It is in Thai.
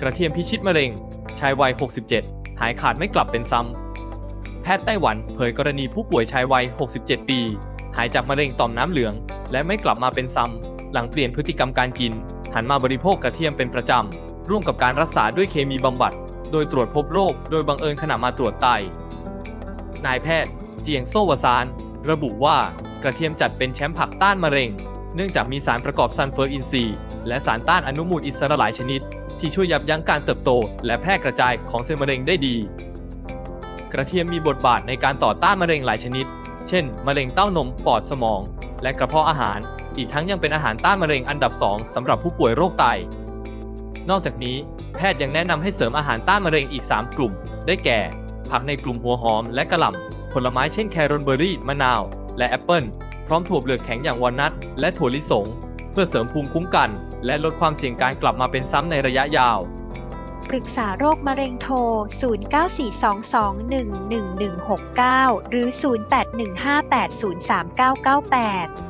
กระเทียมพิชิตมะเร็ง ชายวัย 67 หายขาดไม่กลับเป็นซ้ำ แพทย์ไต้หวันเผยกรณีผู้ป่วยชายวัย 67 ปี หายจากมะเร็งต่อมน้ำเหลือง และไม่กลับมาเป็นซ้ำ หลังเปลี่ยนพฤติกรรมการกิน หันมาบริโภคกระเทียมเป็นประจำ ร่วมกับการรักษาด้วยเคมีบำบัด โดยตรวจพบโรค โดยบังเอิญขณะมาตรวจไต นายแพทย์ เจียงโซวซาน ระบุว่ากระเทียมจัดเป็นแชมป์ผักต้านมะเร็ง เนื่องจากมีสารประกอบซัลเฟอร์อินทรีย์และสารต้านอนุมูลอิสระหลายชนิด ที่ช่วยยับยั้งการเติบโต และแพร่กระจายของเซลล์มะเร็งได้ดี กระเทียมมีบทบาทในการต่อต้านมะเร็งหลายชนิด เช่น มะเร็งเต้านม ปอดสมอง และกระเพาะอาหาร อีกทั้งยังเป็นอาหารต้านมะเร็งอันดับ 2สำหรับผู้ป่วยโรคไต นอกจากนี้ แพทย์ยังแนะนำให้เสริมอาหารต้านมะเร็งอีก 3 กลุ่ม ได้แก่ ผักในกลุ่มหัวหอมและกระหล่ำผลไม้เช่นแครอนเบอร์รี่ มะนาว และแอปเปิลพร้อมถั่วเปลือกแข็งอย่างวอลนัทและถั่วลิสง เพื่อเสริมภูมิคุ้มกัน และลดความเสี่ยงการกลับมาเป็นซ้ำในระยะยาว ปรึกษาโรคมะเร็งโทร 0942211169 หรือ 0815803998